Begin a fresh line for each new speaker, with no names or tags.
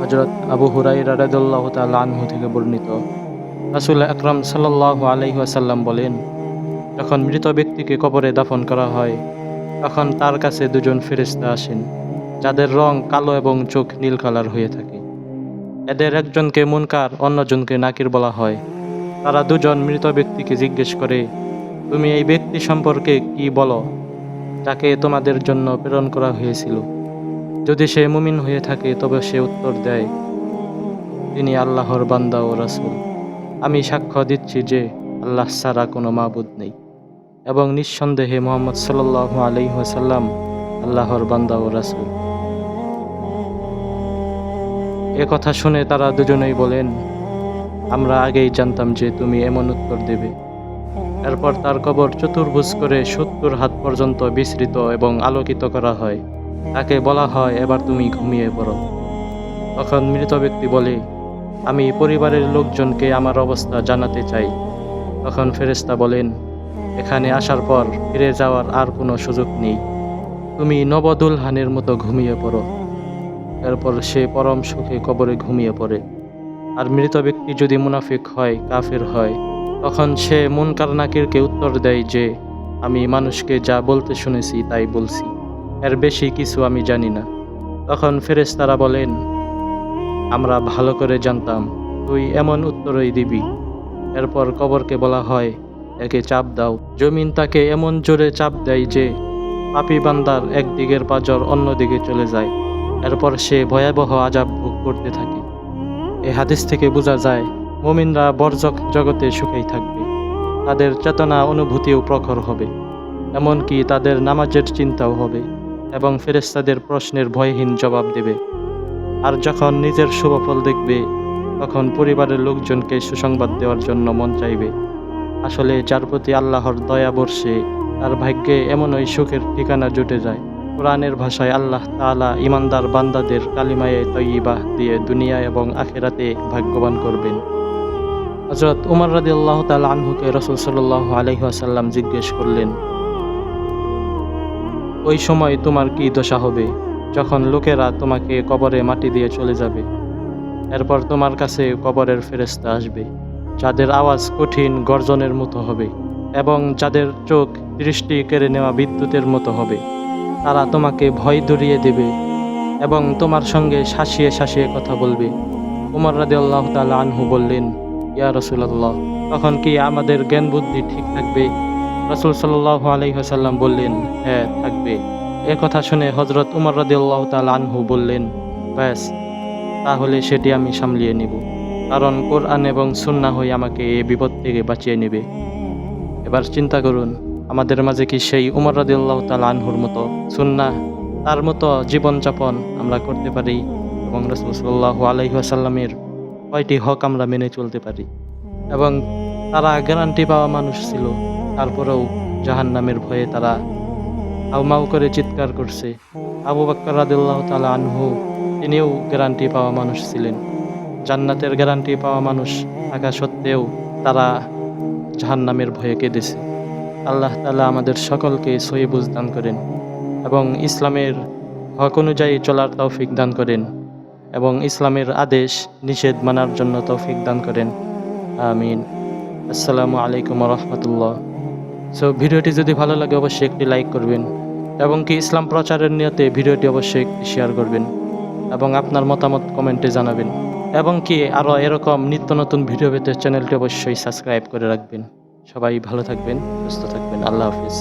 হজরত আবু হুরাই রাদাদুল্লাহ তাল্লাহ থেকে বর্ণিত। রাসুল আকরাম সাল্লাহ আলহি আসাল্লাম বলেন, যখন মৃত ব্যক্তিকে কবরে দাফন করা হয়, তখন তার কাছে দুজন ফেরেশতা আসেন, যাদের রং কালো এবং চোখ নীল কালার হয়ে থাকে। এদের একজনকে মুনকার, অন্যজনকে নাকির বলা হয়। তারা দুজন মৃত ব্যক্তিকে জিজ্ঞেস করে, তুমি এই ব্যক্তি সম্পর্কে কি বলো, যাকে তোমাদের জন্য প্রেরণ করা হয়েছিল? যদি সে মুমিন হয়ে থাকে, তবে সে উত্তর দেয়, তিনি আল্লাহর বান্দা ও রাসূল। আমি সাক্ষ্য দিচ্ছি যে আল্লাহ ছাড়া কোনো মাবুদ নেই। এবং নিঃসন্দেহে মোহাম্মদ সাল্লাহ আলহিহাসাল্লাম আল্লাহর বান্দা ও রাসূল। এ কথা শুনে তারা দুজনেই বলেন, আমরা আগেই জানতাম যে তুমি এমন উত্তর দেবে। এরপর তার কবর চতুর্ভুজ করে সত্তর হাত পর্যন্ত বিস্তৃত এবং আলোকিত করা হয়। তাকে বলা হয়, এবার তুমি ঘুমিয়ে পড়ো। তখন মৃত ব্যক্তি বলে, আমি পরিবারের লোকজনকে আমার অবস্থা জানাতে চাই। তখন ফেরেশতা বলেন, এখানে আসার পর ফিরে যাওয়ার আর কোনো সুযোগ নেই। তুমি নবদুলহানের মতো ঘুমিয়ে পড়ো। এরপর সে পরম সুখে কবরে ঘুমিয়ে পড়ে। আর মৃত ব্যক্তি যদি মুনাফিক হয়, কাফের হয়, তখন সে মুনকার নাকিরকে উত্তর দেয় যে, আমি মানুষকে যা বলতে শুনেছি তাই বলছি। এর বেশি কিছু আমি জানি না। তখন ফেরেশতারা বলেন, আমরা ভালো করে জানতাম, তুই এমন উত্তরই দিবি। এরপর কবরকে বলা হয়, একে চাপ দাও। জমিন তাকে এমন জোরে চাপ দেয় যে, পাপি বান্দার একদিকের পাজর অন্যদিকে চলে যায়। এরপর সে ভয়াবহ আজাব ভোগ করতে থাকে। এ হাদিস থেকে বোঝা যায়, মুমিনরা বরজক জগতে সুখেই থাকবে। তাদের চেতনা অনুভূতিও প্রখর হবে। এমনকি তাদের নামাজের চিন্তাও হবে। এবং ফেরেস্তাদের প্রশ্নের ভয়হীন জবাব দেবে। আর যখন নিজের শুভফল দেখবে, তখন পরিবারের লোকজনকে সুসংবাদ দেওয়ার জন্য মন চাইবে। আসলে যার প্রতি আল্লাহর দয়া বর্ষে, তার ভাগ্যে এমন ওই সুখের ঠিকানা জুটে যায়। কোরআনের ভাষায় আল্লাহ তাআলা ইমানদার বান্দাদের কালিমায়ে তৈবাহ দিয়ে দুনিয়া এবং আখেরাতে ভাগ্যবান করবেন। হজরত উমর রাদি আল্লাহ তালা আনহুকে রসুল সাল্লাহ আলহিহাসাল্লাম জিজ্ঞেস করলেন ওই সময় তোমার কি দশা হবে? যখন লোকেরা তোমাকে কবরে মাটি দিয়ে চলে যাবে। এরপর তোমার কাছে কবরের ফেরেস্তা আসবে, যাদের আওয়াজ কঠিন গর্জনের মতো হবে এবং যাদের চোখ দৃষ্টি কেড়ে নেওয়া বিদ্যুতের মতো হবে। তারা তোমাকে ভয় ধরিয়ে দেবে এবং তোমার সঙ্গে শাসিয়ে শাসিয়ে কথা বলবে। উমর রাদি আল্লাহ তালা আনহু বললেন, ইয়া রসুলাল্লাহ, তখন কি আমাদের জ্ঞান বুদ্ধি ঠিক থাকবে? রসুল সাল্লাহ আলহিহাসাল্লাম বললেন হ্যাঁ থাকবে। এ কথা শুনে হজরত উমর রাদি আল্লাহ তাল আনহু বললেন, ব্যাস, তাহলে সেটি আমি সামলিয়ে নিব। কারণ কোরআন এবং সুন্না হয়ে আমাকে এ বিপদ থেকে বাঁচিয়ে নেবে। এবার চিন্তা করুন, আমাদের মাঝে কি সেই উমর রাদি আল্লাহ তাল আনহুর মতো সুন্না তার মতো জীবনযাপন আমরা করতে পারি এবং রসুল সাল্লাহ আলহিহাসাল্লামের কয়টি হক আমরা মেনে চলতে পারি? এবং তারা গ্যারান্টি পাওয়া মানুষ ছিল। তারপরেও জাহান নামের ভয়ে তারা হাউমাউ করে চিৎকার করছে। আবু বাক্কর রাদিল্লাহ তালা আনহু, তিনিও গ্যারান্টি পাওয়া মানুষ ছিলেন। জান্নাতের গ্যারান্টি পাওয়া মানুষ থাকা সত্ত্বেও তারা জাহান নামের ভয়ে কেঁদেছে। আল্লাহ তালা আমাদের সকলকে সহি দান করেন এবং ইসলামের হক অনুযায়ী চলার তৌফিক দান করেন এবং ইসলামের আদেশ নিষেধ মানার জন্য তৌফিক দান করেন। আমিন। আসসালামু আলাইকুম রহমতুল্লাহ। সো ভিডিওটি যদি ভালো লাগে, অবশ্যই একটি লাইক করবেন এবং কি ইসলাম প্রচারের নিয়তে ভিডিওটি অবশ্যই শেয়ার করবেন এবং আপনার মতামত কমেন্টে জানাবেন এবং কি আরও এরকম নিত্য নতুন ভিডিও পেতে চ্যানেলটি অবশ্যই সাবস্ক্রাইব করে রাখবেন। সবাই ভালো থাকবেন, সুস্থ থাকবেন। আল্লাহ হাফিজ।